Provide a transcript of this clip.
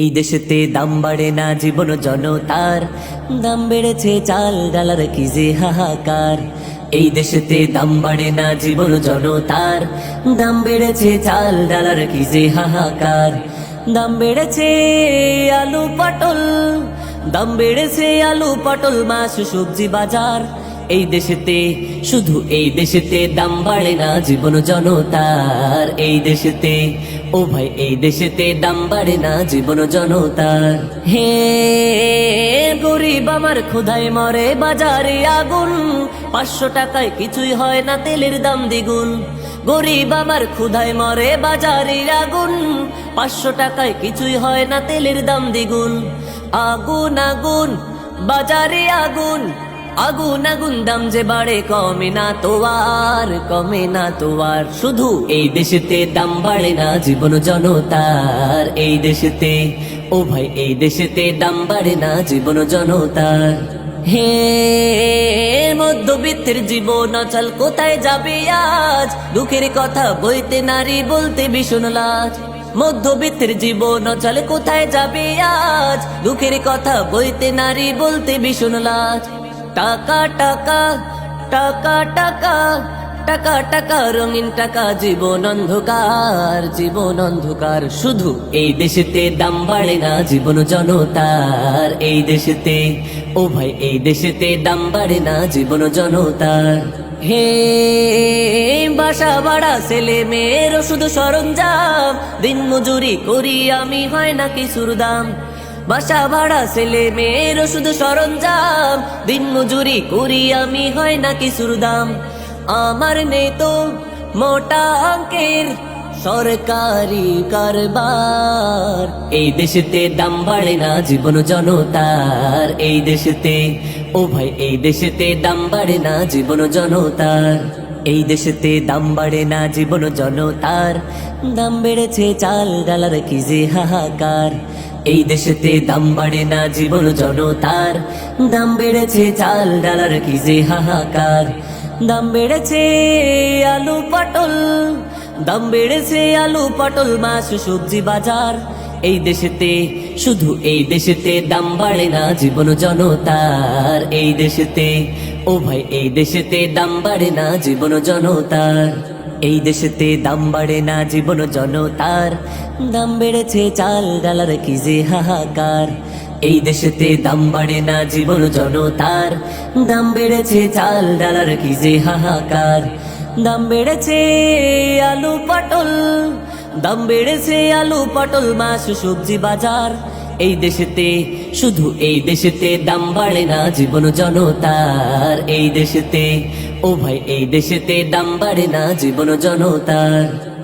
এই দেশেতে দাম বাড়ে না, জীবন জনতার। দাম বেড়েছে চাল ডালার কি যে হাহাকার। এই দেশেতে দাম বাড়ে না, জীবন জনতার। দাম বেড়েছে চাল ডালার কি যে হাহাকার। দাম বেড়েছে আলু পটল, দাম বেড়েছে আলু পটল, মাছ, সবজি বাজার। এই দেশেতে, শুধু এই দেশেতে দাম বাড়ে না জীবন জনতার। এই দেশেতে, ও ভাই, এই দেশেতে দাম বাড়ে না জীবন জনতার। হে গরিব আমার ক্ষুধায় মরে বাজারে আগুন। পাঁচশো টাকায় কিছুই হয় না তেলের দাম দ্বিগুণ। গরিব আমার ক্ষুধায় মরে বাজারে আগুন। পাঁচশো টাকায় কিছুই হয় না তেলের দাম দ্বিগুণ। আগুন আগুন, বাজারে আগুন। আগুন আগুন দাম যে বাড়ে কমে না তো আর, কমে না তো আর। শুধু এই দেশেতে দাম বাড়ে না জীবন জনতার। এই দেশেতে, ও ভাই, এই দেশেতে দাম বাড়ে না জীবন জনতার। হে মধ্যবিত্তের জীবন অচল কোথায় যাবে আজ? দুঃখের কথা বইতে নারী বলতে ভীষণ লাজ। মধ্যবিত্তের জীবন অচল কোথায় যাবে আজ? দুঃখের কথা বইতে নারী বলতে ভীষণ লাজ। টাকা টাকা টাকা টাকা টাকা টাকা, রঙিন টাকা, জীবন অন্ধকার জীবন অন্ধকার, শুধু এই দেশেতে দাম বাড়ে না, জীবন জনতার, এই দেশেতে, ও ভাই, এই দেশেতে দাম বাড়ে না, জীবন জনতার। হে, বাসা বাড়া ছেলে মেয়ের শুধু সরঞ্জাম দিন মজুরি করি আমি, হয় না কিছুর দাম। বাসা ভাড়া, ছেলে মেয়ের শুধু সরঞ্জাম। দিন মজুরি করি আমি, হয় না কিছুর দাম আমার নেই তো মোটা অঙ্কের সরকারি কারবার। এই দেশেতে দাম বাড়ে না, জীবন জনতার। এই দেশেতে, ও ভাই, এই দেশেতে দাম বাড়ে না, জীবন জনতার। এই দেশেতে দাম বাড়ে না, জীবন জনতার। দাম বেড়েছে চাল, ডালার কি যে হাহাকার। এই দেশেতে দাম বাড়ে না জীবন জনতার। দাম বেড়েছে চাল, ডালার কি যে হাহাকার। দাম বেড়েছে আলু, পটল। দাম বেড়েছে আলু, পটল, মাছ, সবজি, বাজার। এই দেশেতে, শুধু এই দেশেতে দাম বাড়ে না জীবন জনতার। এই দেশেতে, ও ভাই, এই দেশেতে দাম বাড়ে না জীবন জনতার। এই দেশেতে দাম বাড়ে না, জীবন জনতার। দাম বেড়েছে চাল, ডালার কি যে হাহাকার। এই দেশেতে দাম বাড়ে না, জীবন জনতার। দাম বেড়েছে চাল, ডালার কি যে হাহাকার। দাম বেড়েছে আলু, পটল। দাম বেড়েছে আলু, পটল, মাছ, সবজি, বাজার। এই দেশেতে, শুধু এই দেশেতে দাম বাড়ে না জীবন জনতার। এই দেশেতে, ও ভাই, এই দেশেতে দাম বাড়ে না জীবন জনতার।